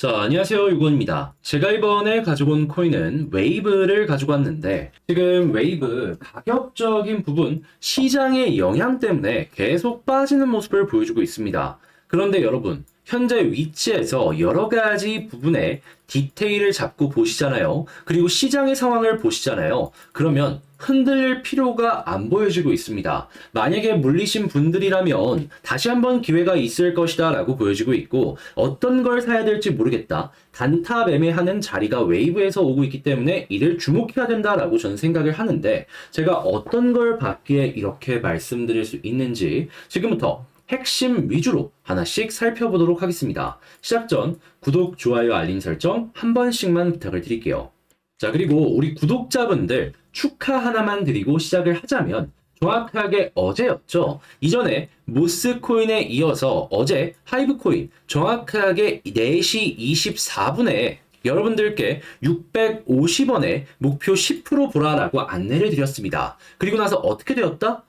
자, 안녕하세요. 유건입니다. 제가 이번에 가지고 온 코인은 웨이브를 가지고 왔는데, 지금 웨이브 가격적인 부분, 시장의 영향 때문에 계속 빠지는 모습을 보여주고 있습니다. 그런데 여러분, 현재 위치에서 여러 가지 부분에 디테일을 잡고 보시잖아요. 그리고 시장의 상황을 보시잖아요. 그러면 흔들릴 필요가 안 보여지고 있습니다. 만약에 물리신 분들이라면 다시 한번 기회가 있을 것이다 라고 보여지고 있고 어떤 걸 사야 될지 모르겠다. 단타 매매하는 자리가 웨이브에서 오고 있기 때문에 이를 주목해야 된다 라고 저는 생각을 하는데 제가 어떤 걸 받기에 이렇게 말씀드릴 수 있는지 지금부터 핵심 위주로 하나씩 살펴보도록 하겠습니다. 시작 전 구독, 좋아요, 알림 설정 한 번씩만 부탁을 드릴게요. 자, 그리고 우리 구독자분들 축하 하나만 드리고 시작을 하자면 정확하게 어제였죠. 이전에 모스코인에 이어서 어제 하이브코인 정확하게 4시 24분에 여러분들께 650원에 목표 10% 보라라고 안내를 드렸습니다. 그리고 나서 어떻게 되었다?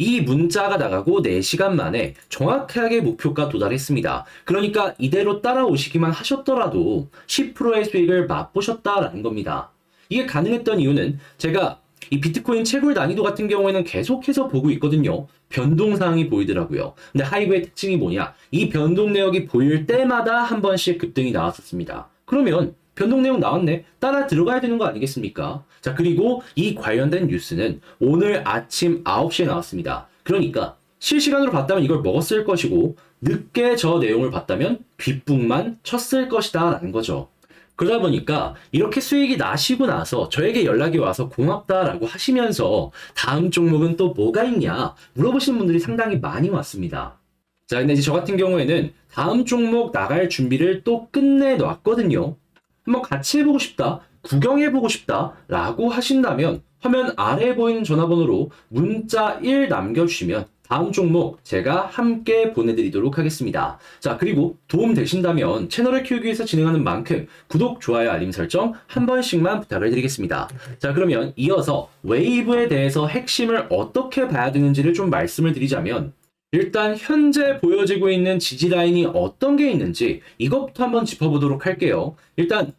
이 문자가 나가고 4시간 만에 정확하게 목표가 도달했습니다. 그러니까 이대로 따라오시기만 하셨더라도 10%의 수익을 맛보셨다라는 겁니다. 이게 가능했던 이유는 제가 이 비트코인 채굴 난이도 같은 경우에는 계속해서 보고 있거든요. 변동사항이 보이더라고요. 근데 하이브의 특징이 뭐냐? 이 변동 내역이 보일 때마다 한 번씩 급등이 나왔었습니다. 그러면 변동 내용 나왔네. 따라 들어가야 되는 거 아니겠습니까? 자, 그리고 이 관련된 뉴스는 오늘 아침 9시에 나왔습니다. 그러니까 실시간으로 봤다면 이걸 먹었을 것이고 늦게 저 내용을 봤다면 뒷북만 쳤을 것이다 라는 거죠. 그러다 보니까 이렇게 수익이 나시고 나서 저에게 연락이 와서 고맙다라고 하시면서 다음 종목은 또 뭐가 있냐 물어보시는 분들이 상당히 많이 왔습니다. 자, 근데 이제 저 같은 경우에는 다음 종목 나갈 준비를 또 끝내 놨거든요. 한번 같이 해보고 싶다, 구경해보고 싶다 라고 하신다면 화면 아래에 보이는 전화번호로 문자 1 남겨주시면 다음 종목 제가 함께 보내드리도록 하겠습니다. 자, 그리고 도움 되신다면 채널을 키우기 위해서 진행하는 만큼 구독, 좋아요, 알림 설정 한 번씩만 부탁을 드리겠습니다. 자, 그러면 이어서 웨이브에 대해서 핵심을 어떻게 봐야 되는지를 좀 말씀을 드리자면 일단 현재 보여지고 있는 지지 라인이 어떤 게 있는지 이것부터 한번 짚어보도록 할게요. 일단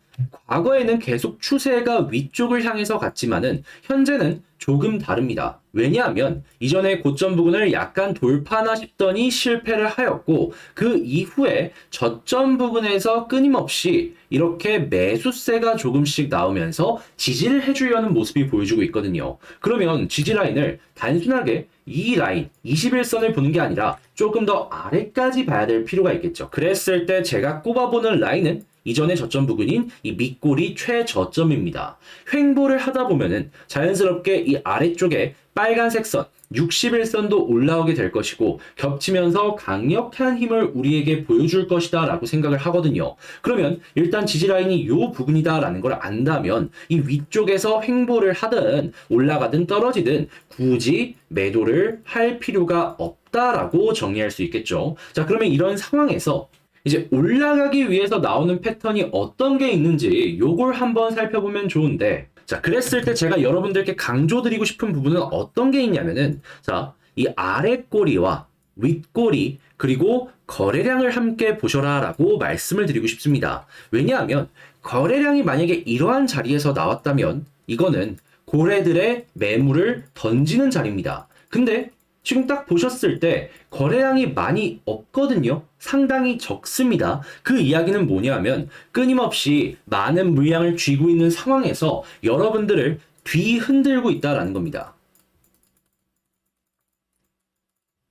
과거에는 계속 추세가 위쪽을 향해서 갔지만은 현재는 조금 다릅니다. 왜냐하면 이전에 고점 부근을 약간 돌파나 싶더니 실패를 하였고 그 이후에 저점 부근에서 끊임없이 이렇게 매수세가 조금씩 나오면서 지지를 해주려는 모습이 보여주고 있거든요. 그러면 지지 라인을 단순하게 이 라인 21선을 보는 게 아니라 조금 더 아래까지 봐야 될 필요가 있겠죠. 그랬을 때 제가 꼽아보는 라인은 이전의 저점 부근인 이 밑골이 최저점입니다. 횡보를 하다 보면은 자연스럽게 이 아래쪽에 빨간색 선 61선도 올라오게 될 것이고 겹치면서 강력한 힘을 우리에게 보여줄 것이다 라고 생각을 하거든요. 그러면 일단 지지라인이 요 부분이다 라는 걸 안다면 이 위쪽에서 횡보를 하든 올라가든 떨어지든 굳이 매도를 할 필요가 없다라고 정리할 수 있겠죠. 자 그러면 이런 상황에서 이제 올라가기 위해서 나오는 패턴이 어떤 게 있는지 요걸 한번 살펴보면 좋은데 자 그랬을 때 제가 여러분들께 강조드리고 싶은 부분은 어떤 게 있냐면은 자 이 아래 꼬리와 윗꼬리 그리고 거래량을 함께 보셔라 라고 말씀을 드리고 싶습니다. 왜냐하면 거래량이 만약에 이러한 자리에서 나왔다면 이거는 고래들의 매물을 던지는 자리입니다. 근데 지금 딱 보셨을 때 거래량이 많이 없거든요. 상당히 적습니다. 그 이야기는 뭐냐면 끊임없이 많은 물량을 쥐고 있는 상황에서 여러분들을 뒤흔들고 있다라는 겁니다.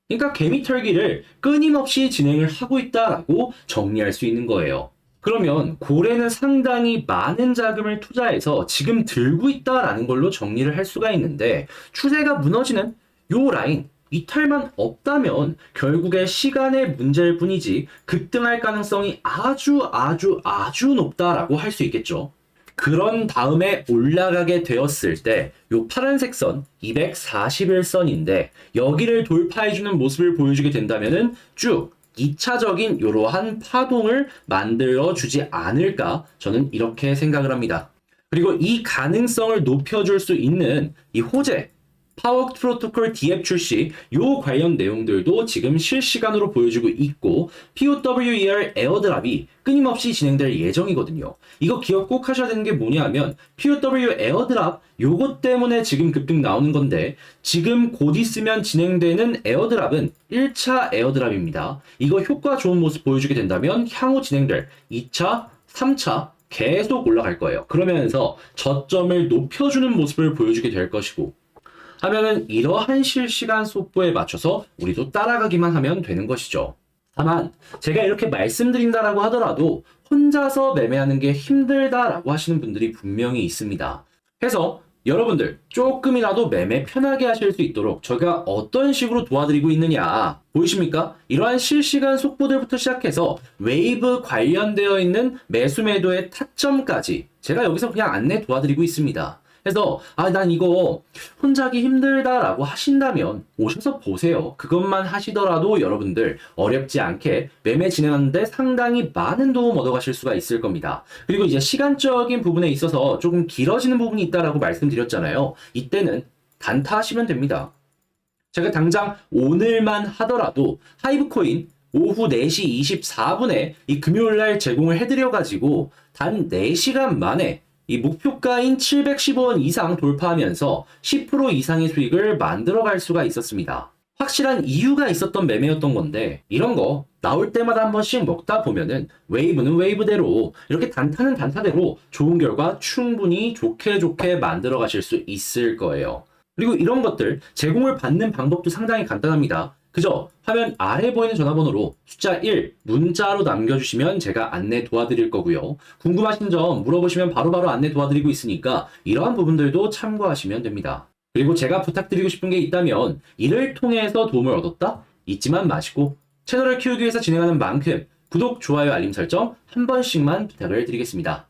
그러니까 개미털기를 끊임없이 진행을 하고 있다라고 정리할 수 있는 거예요. 그러면 고래는 상당히 많은 자금을 투자해서 지금 들고 있다라는 걸로 정리를 할 수가 있는데 추세가 무너지는 요 라인 이탈만 없다면 결국에 시간의 문제일 뿐이지 급등할 가능성이 아주 아주 아주 높다라고 할 수 있겠죠. 그런 다음에 올라가게 되었을 때 요 파란색 선 241선인데 여기를 돌파해주는 모습을 보여주게 된다면은 쭉 2차적인 이러한 파동을 만들어 주지 않을까 저는 이렇게 생각을 합니다. 그리고 이 가능성을 높여줄 수 있는 이 호재 파워 프로토콜 DF 출시 요 관련 내용들도 지금 실시간으로 보여주고 있고 POWER 에어드랍이 끊임없이 진행될 예정이거든요. 이거 기억 꼭 하셔야 되는 게 뭐냐면 POW 에어드랍 요것 때문에 지금 급등 나오는 건데 지금 곧 있으면 진행되는 에어드랍은 1차 에어드랍입니다. 이거 효과 좋은 모습 보여주게 된다면 향후 진행될 2차, 3차 계속 올라갈 거예요. 그러면서 저점을 높여주는 모습을 보여주게 될 것이고 하면은 이러한 실시간 속보에 맞춰서 우리도 따라가기만 하면 되는 것이죠. 다만 제가 이렇게 말씀드린다라고 하더라도 혼자서 매매하는 게 힘들다라고 하시는 분들이 분명히 있습니다. 그래서 여러분들 조금이라도 매매 편하게 하실 수 있도록 저희가 어떤 식으로 도와드리고 있느냐 보이십니까? 이러한 실시간 속보들부터 시작해서 웨이브 관련되어 있는 매수 매도의 타점까지 제가 여기서 그냥 안내 도와드리고 있습니다. 그래서 아 난 이거 혼자 하기 힘들다라고 하신다면 오셔서 보세요. 그것만 하시더라도 여러분들 어렵지 않게 매매 진행하는데 상당히 많은 도움 얻어가실 수가 있을 겁니다. 그리고 이제 시간적인 부분에 있어서 조금 길어지는 부분이 있다라고 말씀드렸잖아요. 이때는 단타하시면 됩니다. 제가 당장 오늘만 하더라도 하이브코인 오후 4시 24분에 이 금요일날 제공을 해드려가지고 단 4시간 만에 이 목표가인 715원 이상 돌파하면서 10% 이상의 수익을 만들어 갈 수가 있었습니다. 확실한 이유가 있었던 매매였던 건데 이런 거 나올 때마다 한 번씩 먹다 보면은 웨이브는 웨이브대로 이렇게 단타는 단타대로 좋은 결과 충분히 좋게 좋게 만들어 가실 수 있을 거예요. 그리고 이런 것들 제공을 받는 방법도 상당히 간단합니다. 그죠? 화면 아래 보이는 전화번호로 숫자 1 문자로 남겨주시면 제가 안내 도와드릴 거고요. 궁금하신 점 물어보시면 바로 바로 안내 도와드리고 있으니까 이러한 부분들도 참고하시면 됩니다. 그리고 제가 부탁드리고 싶은 게 있다면 이를 통해서 도움을 얻었다? 잊지만 마시고 채널을 키우기 위해서 진행하는 만큼 구독, 좋아요, 알림 설정 한 번씩만 부탁을 드리겠습니다.